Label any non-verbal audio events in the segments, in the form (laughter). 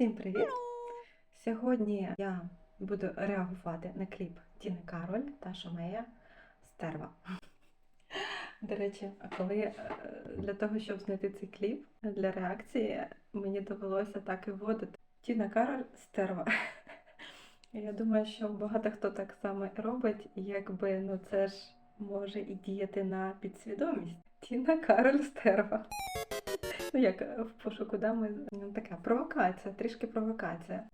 Всім привіт! Сьогодні я буду реагувати на кліп Тіни Кароль та Шомея Стерва. (laughs) До речі, коли е, для того, щоб знайти цей кліп для реакції, мені довелося так і вводити Тіна Кароль Стерва. (laughs) Я думаю, що багато хто так само робить, якби ну це ж може і діяти на підсвідомість. Тіна Кароль Стерва. Ну, як е, в пошуку дами, ну, така провокація, трішки провокація.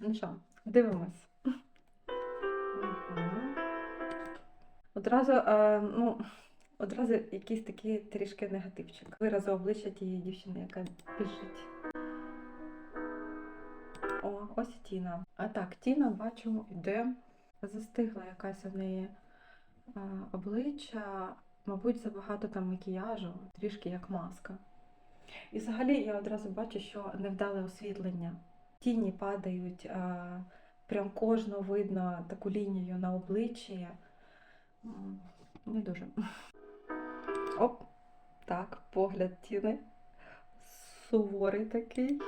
Ну що, дивимось. Одразу, е, ну, одразу якийсь такий трішки негативчик. Вирази обличчя тієї дівчини, яка біжить. О, ось Тіна. А так, Тіна, бачу, йде. Застигла якась у неї е, обличчя, мабуть, забагато там макіяжу, трішки як маска. І взагалі я одразу бачу, що невдале освітлення. Тіні падають, прям кожного видно таку лінію на обличчі. Не дуже. Оп, так, погляд тіни. Суворий такий.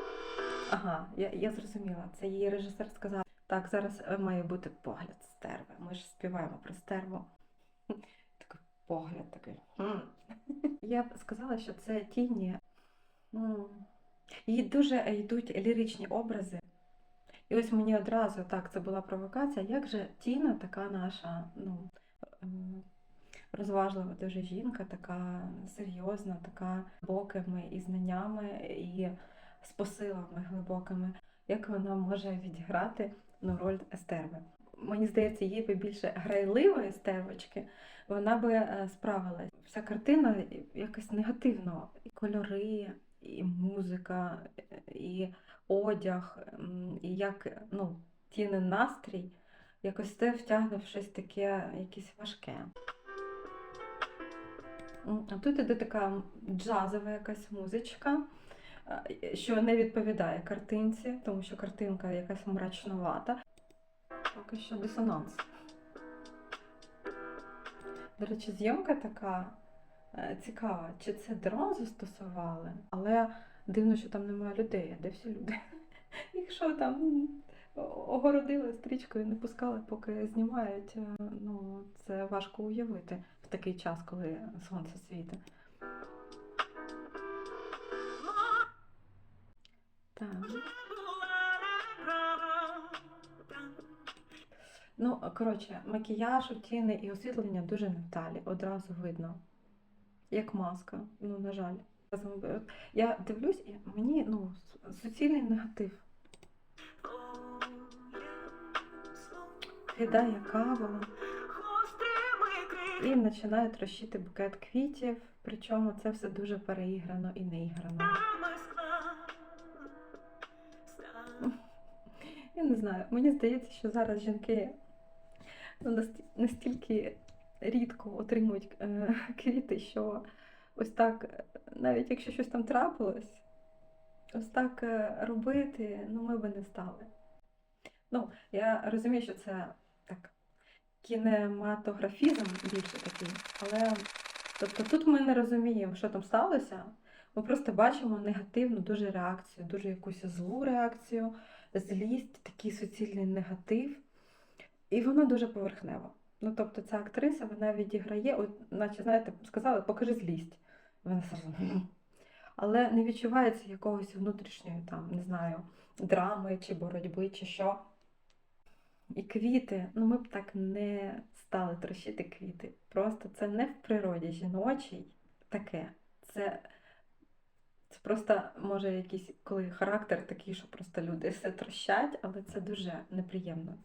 Ага, я, я зрозуміла. Це її режисер сказав. Так, зараз е, має бути погляд стерви. Ми ж співаємо про стерву. Такий погляд такий. Я б сказала, що це тіні Їй дуже е, йдуть ліричні образи. І ось мені одразу так, це була провокація. Як же Тіна, така наша, ну, розважлива дуже жінка, така серйозна, така глибокими і знаннями, і з посилами глибокими, як вона може відіграти ну, роль Естерви? Мені здається, їй би більше грайливої стервочки, вона би е, справилась. Вся картина якось негативно. І кольори, і музика, і одяг, і як ну, тінен настрій, якось це втягне в щось таке, якесь важке. А тут іде така джазова якась музичка, е, що не відповідає картинці, тому що картинка якась мрачновата. Поки що дисонанс. До речі, зйомка така е, цікава, чи це дрон застосували, але дивно, що там немає людей. А де всі люди? (laughs) Їх що там огородили стрічкою, не пускали, поки знімають. Е, Ну, це важко уявити в такий час, коли сонце світить. Ну, коротше, макіяж тіни і освітлення дуже невдалі, одразу видно. Як маска, ну, на жаль. Я дивлюсь, і мені ну, суцільний негатив. Кидає каву і починає трощити букет квітів, причому це все дуже переіграно і неіграно. Я не знаю, мені здається, що зараз жінки настільки рідко отримують е, (laughs) квіти, що ось так, е, навіть якщо щось там трапилось, ось так е, робити, ну ми би не стали. Ну, я розумію, що це так, кінематографізм більше такий, але тобто тут ми не розуміємо, що там сталося. Ми просто бачимо негативну дуже реакцію, дуже якусь злу реакцію, злість, такий суцільний негатив. І воно дуже поверхнево. Ну, тобто, ця актриса вона відіграє, от, наче, знаєте, сказали, покажи злість. Вона сразу. Але не відчувається якогось внутрішньої, там, не знаю, драми чи боротьби, чи що. І квіти, ну ми б так не стали трощити квіти. Просто це не в природі жіночій таке. Це, це просто може якийсь, коли характер такий, що просто люди все трощать, але це дуже неприємно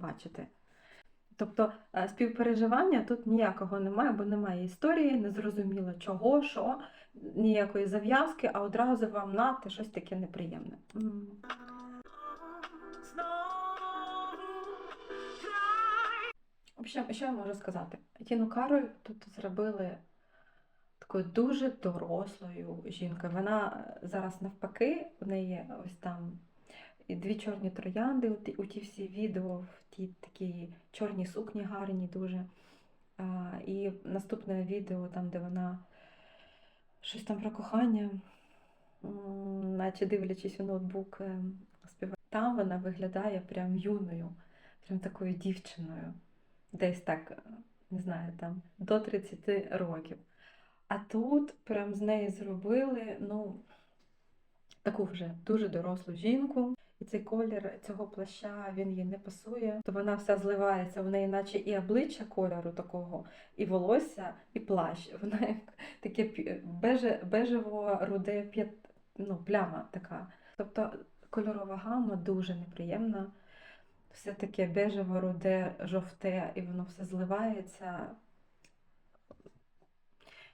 бачити. Тобто е, співпереживання тут ніякого немає, бо немає історії, не зрозуміло чого, що, ніякої зав'язки, а одразу вам нати щось таке неприємне. М. В общем, що я можу сказати? Тіну Кароль тут зробили такою дуже дорослою жінкою. Вона е, зараз навпаки, у неї ось там і дві чорні троянди, у ті, всі відео, в ті такі чорні сукні гарні дуже. А, і наступне відео, там, де вона щось там про кохання. наче дивлячись у ноутбук, е, співає. Там вона виглядає прям юною, прям такою дівчиною. Десь так, е, не знаю, там до 30 років. А тут прям з неї зробили, ну, таку вже дуже дорослу жінку. І цей колір цього плаща він їй не пасує. То вона вся зливається, в неї наче і обличчя кольору такого, і волосся, і плащ. (laughs) Вона як таке беже, бежево руде п'ят, ну, пляма така. Тобто кольорова гама дуже неприємна. Все таке бежево, руде, жовте, і воно все зливається.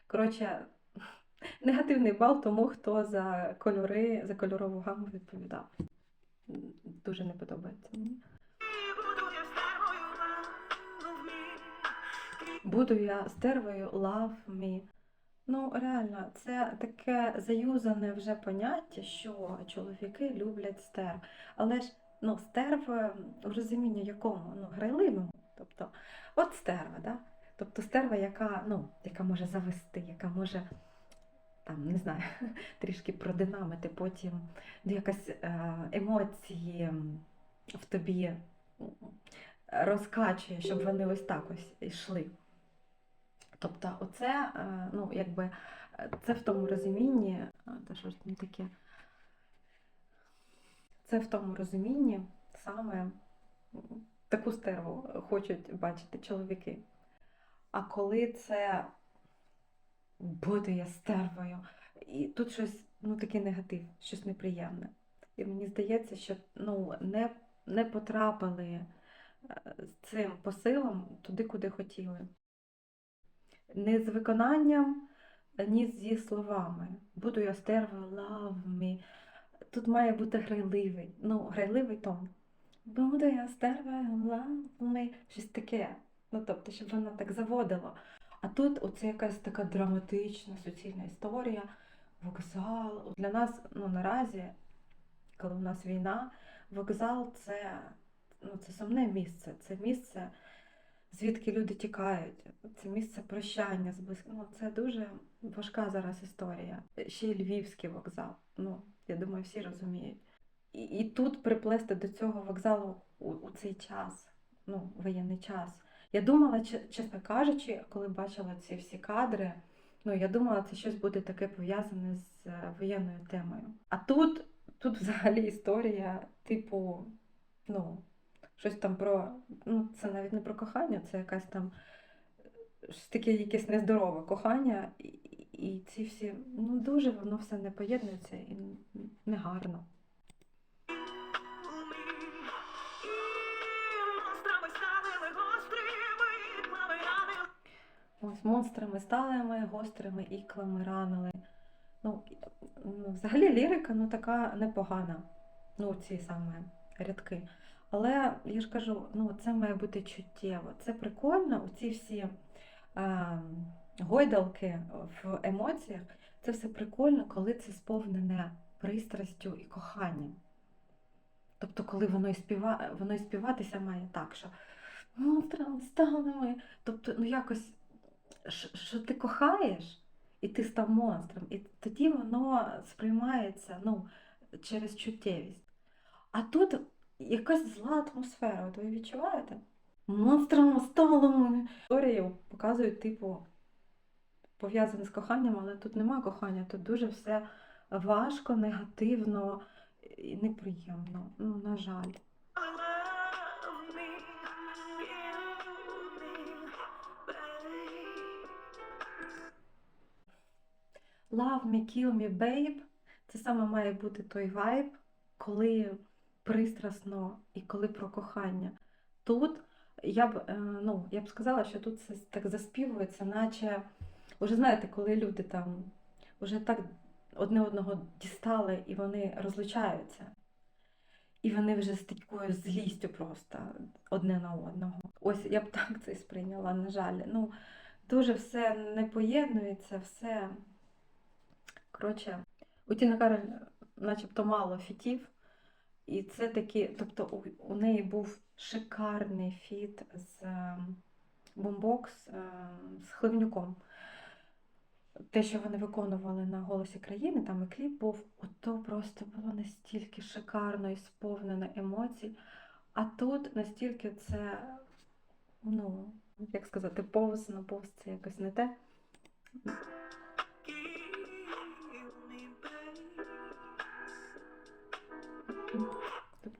Коротше, (laughs) негативний бал тому, хто за кольори, за кольорову гаму відповідав. Дуже не подобається мені. Буду я стервою love me. Ну, реально, це таке заюзане вже поняття, що чоловіки люблять стерв. Але ж ну, стерв е, в розумінні якому? Ну, грайливому. Тобто, от стерва, да? Тобто стерва, яка, ну, яка може завести, яка може там, не знаю, (laughs) трішки продинамити, потім ну, якась е, емоції в тобі розкачує, щоб вони ось так ось йшли. Тобто, оце, е, ну, якби, це в тому розумінні, та що ж там таке? Це в тому розумінні саме таку стерву хочуть бачити чоловіки. А коли це буду я стервою, і тут щось, ну, такий негатив, щось неприємне. І мені здається, що ну, не, не потрапили е, з цим посилом туди, куди хотіли. Не з виконанням, ні зі словами. Буду я стервою, love me. Тут має бути грайливий, ну, грайливий тон. Буду я стервою, love me. Щось таке. Ну, тобто, щоб воно так заводило. А тут оце якась така драматична суцільна історія, вокзал. Для нас ну, наразі, коли у нас війна, вокзал це, ну, це сумне місце. Це місце, звідки люди тікають. Це місце прощання з близькими. Ну, це дуже важка зараз історія. Ще й Львівський вокзал. Ну, я думаю, всі розуміють. І, і тут приплести до цього вокзалу у, у цей час, ну, воєнний час. Я думала, чесно кажучи, коли бачила ці всі кадри, ну я думала, це щось буде таке пов'язане з е, воєнною темою. А тут, тут взагалі історія, типу, ну, щось там про. Ну, це навіть не про кохання, це якась там е, щось таке якесь нездорове кохання. І, і ці всі, ну дуже воно все не поєднується і негарно. Ось монстрами сталими, гострими іклами ранили. Ну, ну, взагалі лірика ну, така непогана. Ну, ці саме рядки. Але я ж кажу, ну, це має бути чуттєво. Це прикольно, ці всі е, гойдалки в емоціях, це все прикольно, коли це сповнене пристрастю і коханням. Тобто, коли воно і, співа... воно і співатися має так, що монстрами сталими. Тобто, ну якось що ти кохаєш, і ти став монстром, і тоді воно сприймається ну, через чуттєвість. А тут якась зла атмосфера, от ви відчуваєте? Монстрами сталими. Історії показують, типу, пов'язане з коханням, але тут нема кохання, тут дуже все важко, негативно і неприємно. Ну, на жаль. Love me, kill me, babe. Це саме має бути той вайб, коли пристрасно і коли про кохання. Тут я б, е, ну, я б сказала, що тут це так заспівується, наче, вже знаєте, коли люди там вже так одне одного дістали і вони розлучаються. І вони вже з такою злістю просто одне на одного. Ось я б так це сприйняла, на жаль. Ну, дуже все не поєднується, все. Коротше, у Тіни Кароль начебто мало фітів. І це такі, тобто у, у неї був шикарний фіт з ем, бомбокс ем, з Хливнюком. те, що вони виконували на голосі країни, там і кліп був, ото просто було настільки шикарно і сповнено емоцій. А тут настільки це, ну, як сказати, повз на повз це якось не те.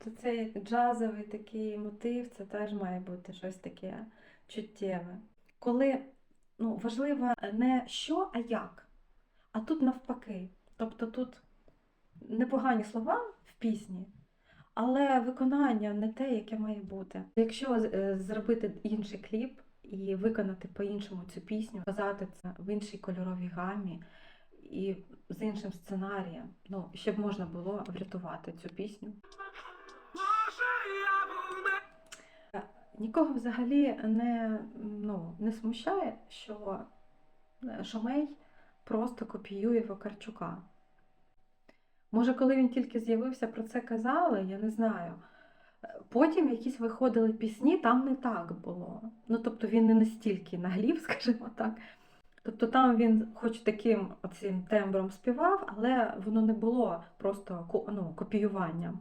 Тобто цей джазовий такий мотив, це теж має бути щось таке чуттєве. Коли ну, важливо не що, а як. А тут навпаки. Тобто тут непогані слова в пісні, але виконання не те, яке має бути. Якщо е, зробити інший кліп і виконати по-іншому цю пісню, казати це в іншій кольоровій гамі і з іншим сценарієм, ну, щоб можна було врятувати цю пісню. Нікого взагалі не, ну, не смущає, що е, Шомей просто копіює Вакарчука. Може, коли він тільки з'явився, про це казали, я не знаю. Е, Потім якісь виходили пісні, там не так було. Ну, тобто він не настільки наглів, (laughs) скажімо так. Тобто там він хоч таким оцим тембром співав, але воно не було просто ну, копіюванням.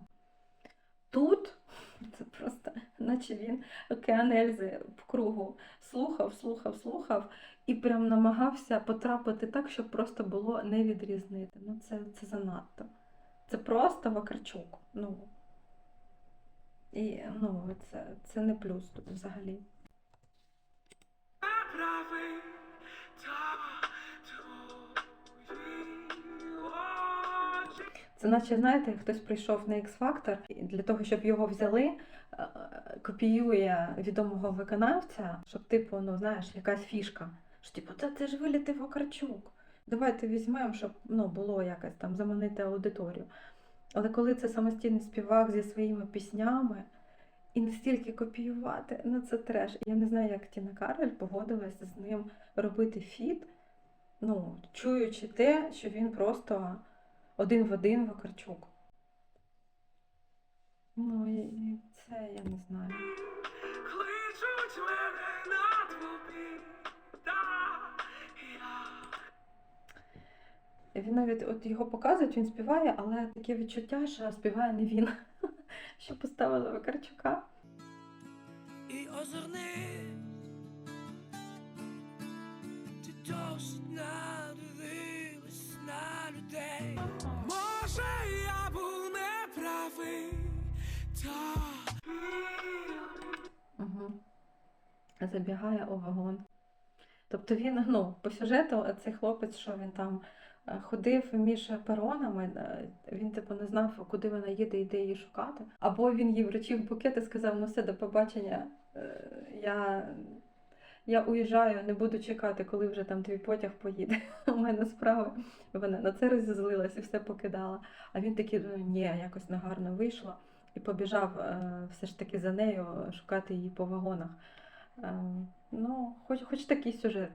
Тут (laughs) це просто, наче він океан Ельзи в кругу слухав, слухав, слухав і прям намагався потрапити так, щоб просто було не відрізнити. Ну, це, це занадто. Це просто Вакарчук. Ну. І ну, це, це не плюс тут взагалі. правий Це наче, знаєте, хтось прийшов на X-Factor і для того, щоб його взяли, е, копіює відомого виконавця, щоб, типу, ну, знаєш, якась фішка. Що, типу, та це ж вилітив Вакарчук. Давайте візьмемо, щоб ну, було якось там заманити аудиторію. Але коли це самостійний співак зі своїми піснями, і настільки копіювати, ну це треш. Я не знаю, як Тіна Кароль погодилася з ним робити фіт, ну, чуючи те, що він просто один в один Вакарчук. Ну, і, і це я не знаю. Кличуть мене на твобі, та я Він навіть от його показують, він співає, але таке відчуття, що співає не він. (laughs) Що поставили Вакарчука. і озирнись, ти досить Забігає у вагон. Тобто він, ну, по сюжету, цей хлопець, що він там е, ходив між перонами, е, він типу не знав, куди вона їде і де її шукати. Або він їй вручив букет і сказав: ну все, до побачення, е, я, я уїжджаю, не буду чекати, коли вже там твій потяг поїде. (laughs) У мене справи. Вона на це розізлилась і все покидала. А він такий, ну ні, якось негарно вийшло. І побіжав е, все ж таки за нею шукати її по вагонах. Е, ну, хоч, хоч такий сюжет.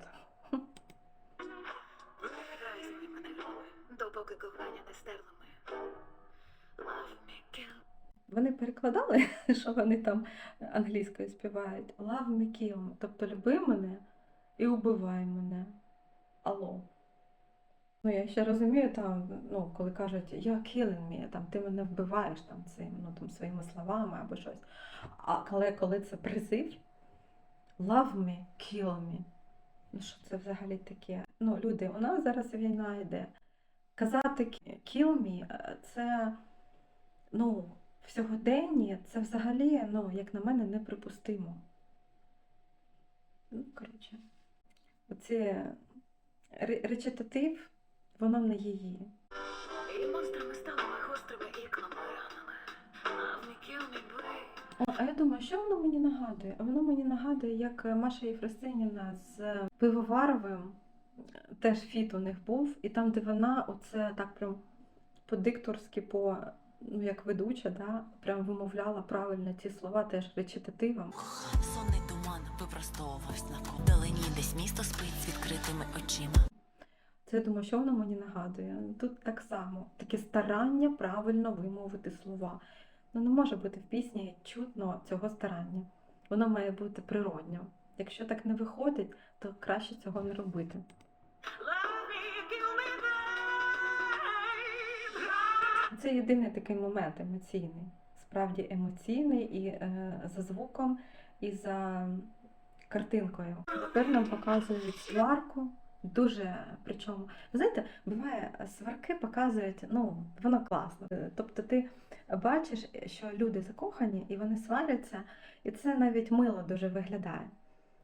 Вони перекладали, (laughs) що вони там англійською співають. Love me, kill. Тобто люби мене і убивай мене. Алло. Ну, я ще розумію, там, ну, коли кажуть you're killing me, там, ти мене вбиваєш там, цим, ну, там, своїми словами або щось. А коли, коли це призив, love me, kill me. Ну, що це взагалі таке? Ну, люди, у нас зараз війна йде. Казати kill me, е, це, ну, в сьогоденні це взагалі, ну, як на мене, неприпустимо. Ну, коротше, оці речитатив, воно не її. І монстрами стали а я думаю, що воно мені нагадує? А Воно мені нагадує, як Маша Єфросиніна з Пивоваровим, теж фіт у них був, і там, де вона оце так прям по-дикторськи, по, ну, як ведуча, да, прям вимовляла правильно ці слова, теж речитативом. Сонний туман випростовувався навколо. Вдалині десь місто спить з відкритими очима. Це я думаю, що воно мені нагадує. Тут так само таке старання правильно вимовити слова. Ну не може бути в пісні чутно цього старання. Воно має бути природньо. Якщо так не виходить, то краще цього не робити. Це єдиний такий момент емоційний, справді емоційний і е, за звуком, і за картинкою. Тепер нам показують сварку. Дуже причому, знаєте, буває, сварки показують, ну, воно класно. Е, Тобто ти бачиш, що люди закохані і вони сваряться, і це навіть мило дуже виглядає.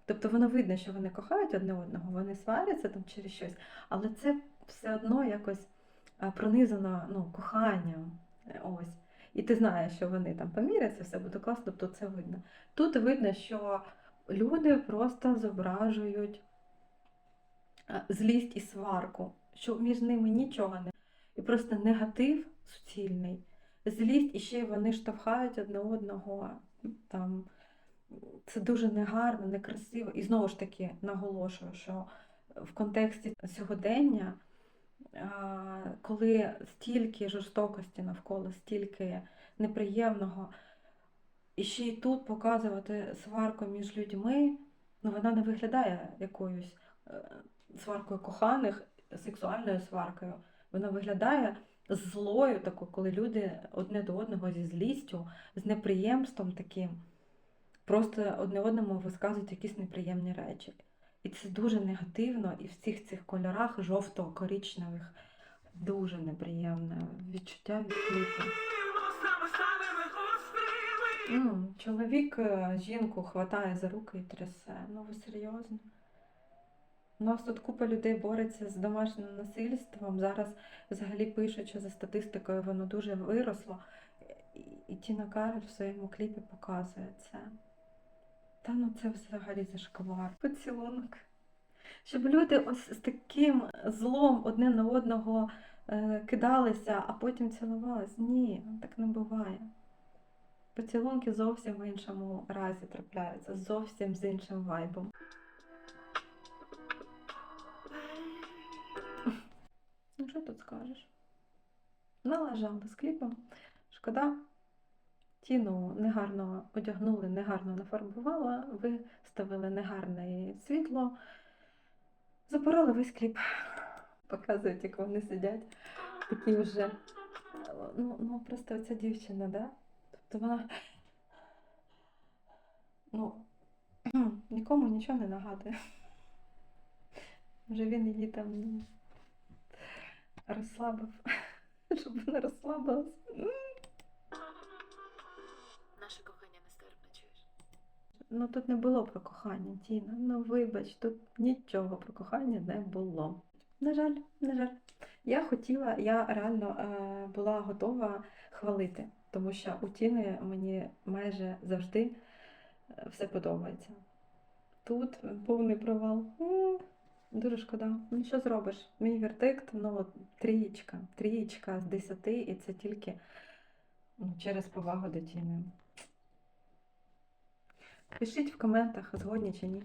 Тобто воно видно, що вони кохають одне одного, вони сваряться там через щось, але це все одно якось пронизано ну, коханням. Е, Ось. І ти знаєш, що вони там поміряться, все буде класно, тобто це видно. Тут видно, що люди просто зображують е, злість і сварку, що між ними нічого не. І просто негатив суцільний, злість, і ще вони штовхають одне одного. Там. Це дуже негарно, некрасиво. І знову ж таки наголошую, що в контексті сьогодення, коли стільки жорстокості навколо, стільки неприємного, і ще й тут показувати сварку між людьми, ну вона не виглядає якоюсь е, сваркою коханих, сексуальною сваркою. Вона виглядає злою, такою, коли люди одне до одного зі злістю, з неприємством таким, просто одне одному висказують якісь неприємні речі. І це дуже негативно, і в всіх цих кольорах жовто-коричневих дуже неприємне відчуття від кліпу. Чоловік е, жінку хватає за руки і трясе. Ну ви серйозно? У нас тут купа людей бореться з домашнім насильством. Зараз взагалі пишуть, що за статистикою воно дуже виросло. І, Тіна Кароль в своєму кліпі показує це. Та ну це взагалі зашквар. Поцілунок. Щоб люди ось з таким злом одне на одного е, кидалися, а потім цілувались. Ні, так не буває. Поцілунки зовсім в іншому разі трапляються, зовсім з іншим вайбом. Ну, що тут скажеш? Налажали з кліпом. Шкода. Тіну негарно одягнули, негарно нафарбувала, виставили негарне світло. Запороли весь кліп. Показують, як вони сидять. Такі вже. Ну, ну просто ця дівчина, да? Тобто вона. Ну, нікому нічого не нагадує. Може він її там розслабив, щоб (laughs) вона розслабилась. Наше кохання нестерпне, чуєш? Ну тут не було про кохання, Тіна. Ну вибач, тут нічого про кохання не було. На жаль, на жаль. Я хотіла, я реально е, була готова хвалити, тому що у Тіни мені майже завжди е, все подобається. Тут повний провал. Дуже шкода. Ну що зробиш? Мій вердикт, ну, трієчка, трієчка з десяти, і це тільки ну, через повагу до Тіни. Пишіть в коментах, згодні чи ні.